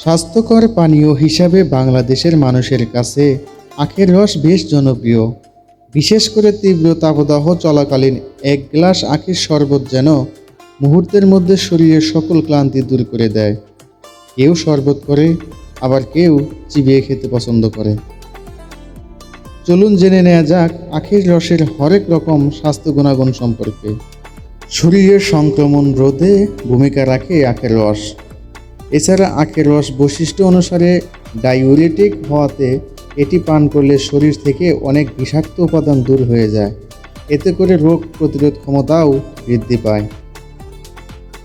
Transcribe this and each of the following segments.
স্বাস্থ্যকর পানীয় হিসাবে বাংলাদেশের মানুষের কাছে আখের রস বেশ জনপ্রিয়। বিশেষ করে তীব্র তাপদাহ চলাকালীন এক গ্লাস আখের শরবত যেন মুহূর্তের মধ্যে শরীরের সকল ক্লান্তি দূর করে দেয়। কেউ শরবত করে, আবার কেউ চিবিয়ে খেতে পছন্দ করে। চলুন জেনে নেওয়া যাক আখের রসের হরেক রকম স্বাস্থ্য গুণাগুণ সম্পর্কে। শরীরের সংক্রমণ রোধে ভূমিকা রাখে আখের রস। এছাড়া আখের রস বৈশিষ্ট্য অনুসারে ডাইউরেটিক হওয়াতে এটি পান করলে শরীর থেকে অনেক বিষাক্ত উপাদান দূর হয়ে যায়। এতে করে রোগ প্রতিরোধ ক্ষমতাও বৃদ্ধি পায়।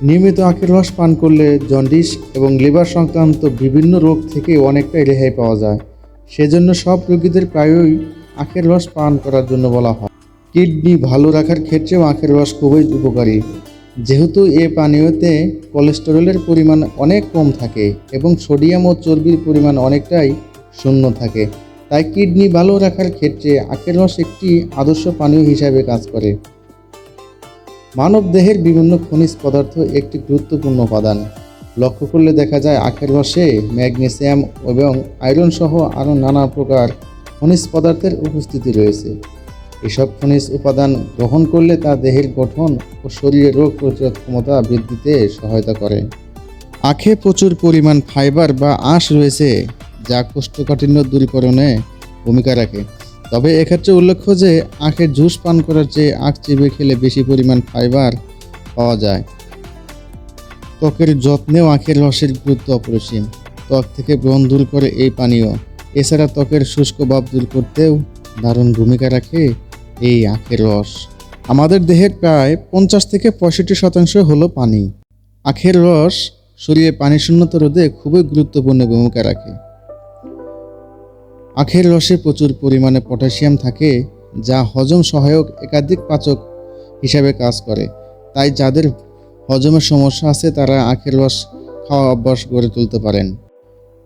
নিয়মিত আখের রস পান করলে জন্ডিস এবং লিভার সংক্রান্ত বিভিন্ন রোগ থেকে অনেকটাই রেহাই পাওয়া যায়। সেজন্য সব রোগীদের প্রায়ই আখের রস পান করার জন্য বলা হয়। কিডনি ভালো রাখার ক্ষেত্রেও আখের রস খুবই উপকারী। যেহেতু এ পানীয়তে কোলেস্টেরলের পরিমাণ অনেক কম থাকে এবং সোডিয়াম ও চর্বির পরিমাণ অনেকটাই শূন্য থাকে, তাই কিডনি ভালো রাখার ক্ষেত্রে আখের রস একটি আদর্শ পানীয় হিসাবে কাজ করে। মানব দেহের বিভিন্ন খনিজ পদার্থ একটি গুরুত্বপূর্ণ উপাদান। লক্ষ্য করলে দেখা যায় আখের রসে ম্যাগনেসিয়াম এবং আয়রন সহ আরও নানা প্রকার খনিজ পদার্থের উপস্থিতি রয়েছে। এসব খনিজ উপাদান গ্রহণ করলে তা দেহের গঠন ও শরীরের রোগ প্রতিরোধ ক্ষমতা বৃদ্ধিতে সহায়তা করে। আখে প্রচুর পরিমাণ ফাইবার বা আঁশ রয়েছে, যা কোষ্ঠকাঠিন্য দূরীকরণে ভূমিকা রাখে। তবে এক্ষেত্রে উল্লেখ্য যে, আখের জুস পান করার চেয়ে আখ চিবে খেলে বেশি পরিমাণ ফাইবার পাওয়া যায়। ত্বকের যত্নেও আখের রসের গুরুত্ব অপরিসীম। ত্বক থেকে ব্রণ দূর করে এই পানীয়। এছাড়া ত্বকের শুষ্ক ভাব দূর করতেও দারুণ ভূমিকা রাখে এই আখের রস। আমাদের দেহের প্রায় পঞ্চাশ থেকে পঁয়ষট্টি শতাংশ হলো পানি। আখের রস শরীরে পানি শূন্যতা রোধে খুবই গুরুত্বপূর্ণ ভূমিকা রাখে। আখের রসে প্রচুর পরিমাণে পটাশিয়াম থাকে, যা হজম সহায়ক একাধিক পাচক হিসাবে কাজ করে। তাই যাদের হজমের সমস্যা আছে, তারা আখের রস খাওয়া অভ্যাস গড়ে তুলতে পারেন।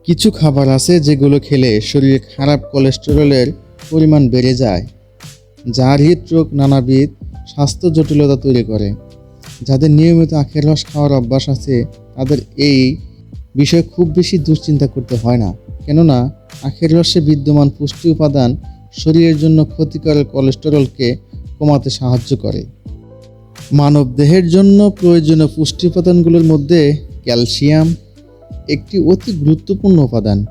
কিছু খাবার আছে যেগুলো খেলে শরীরে খারাপ কোলেস্টেরলের পরিমাণ বেড়ে যায়। যা হৃদরোগ নানাবিধ স্বাস্থ্য জটিলতা তৈরি করে, যাদের নিয়মিত আখের রস খাওয়ার অভ্যাস আছে, তাদের এই বিষয়ে খুব বেশি দুশ্চিন্তা করতে হয় না। কেননা, আখের রসে বিদ্যমান পুষ্টি উপাদান শরীরের জন্য ক্ষতিকর কোলেস্টেরলকে কমাতে সাহায্য করে। মানব দেহের জন্য প্রয়োজনীয় পুষ্টি উপাদানগুলোর মধ্যে ক্যালসিয়াম একটি অতি গুরুত্বপূর্ণ উপাদান।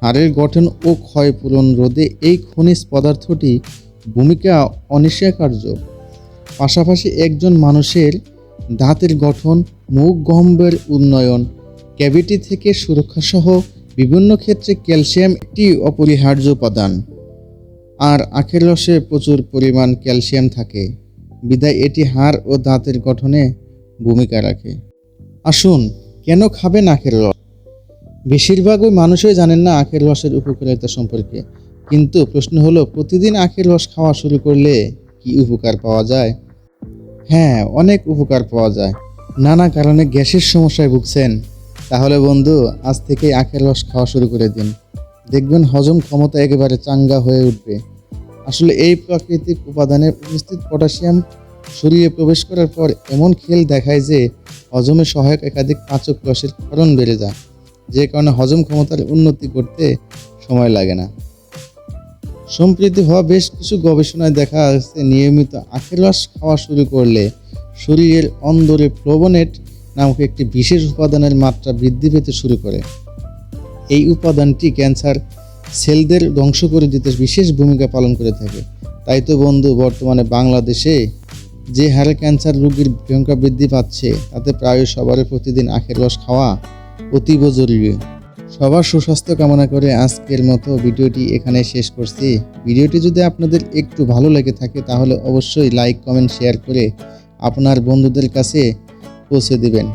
হাড়ের গঠন ও ক্ষয়পূরণ রোধে এই খনিজ পদার্থটি ভূমিকা অনিশ্চয়কার্য পাশাপাশি একজন মানুষের দাঁতের গঠন, মুখ গহ্বরের উন্নয়ন, ক্যাভিটি থেকে সুরক্ষা সহ বিভিন্ন ক্ষেত্রে ক্যালসিয়াম একটি অপরিহার্য উপাদান। আর আখের রসে প্রচুর পরিমাণ ক্যালসিয়াম থাকে। বিদায় এটি হাড় ও দাঁতের গঠনে ভূমিকা রাখে। আসুন, কেন খাবেন আখের রস? বেশিরভাগই মানুষই জানেন না আখের রসের উপকারিতা সম্পর্কে। কিন্তু প্রশ্ন হলো, প্রতিদিন আখের রস খাওয়া শুরু করলে কি উপকার পাওয়া যায়? হ্যাঁ অনেক উপকার পাওয়া যায়। নানা কারণে গ্যাসের সমস্যায় ভুগছেন। তাহলে বন্ধু, আজ থেকেই আখের রস খাওয়া শুরু করে দিন। দেখবেন হজম ক্ষমতা একেবারে চাঙ্গা হয়ে উঠবে। আসলে এই প্রাকৃতিক উপাদানের উপস্থিত পটাশিয়াম শরীরে প্রবেশ করার পর এমন খেল দেখায় যে হজমে সহায়ক একাধিক পাচক রসের ক্ষরণ বেড়ে যায়, যে কারণে হজম ক্ষমতার উন্নতি করতে সময় লাগে না। সম্প্রতি হওয়া বেশ কিছু গবেষণায় দেখা যাচ্ছে নিয়মিত আখের রস খাওয়া শুরু করলে শরীরের অন্দরে ফ্লোবোনেট নামক একটি বিশেষ উপাদানের মাত্রা বৃদ্ধি পেতে শুরু করে। এই উপাদানটি ক্যান্সার সেলদের ধ্বংস করে দিতে বিশেষ ভূমিকা পালন করে থাকে। তাই তো বন্ধু, বর্তমানে বাংলাদেশে যে হারে ক্যান্সার রোগীর সংখ্যা বৃদ্ধি পাচ্ছে, তাতে প্রায় সবারই প্রতিদিন আখের রস খাওয়া অতীব জরুরি। সবার সুস্বাস্থ্য কামনা করে আজকের মতো ভিডিওটি এখানে শেষ করছি। ভিডিওটি যদি আপনাদের একটু ভালো লেগে থাকে তাহলে অবশ্যই লাইক, কমেন্ট, শেয়ার করে আপনার বন্ধুদের কাছে পৌঁছে দিবেন।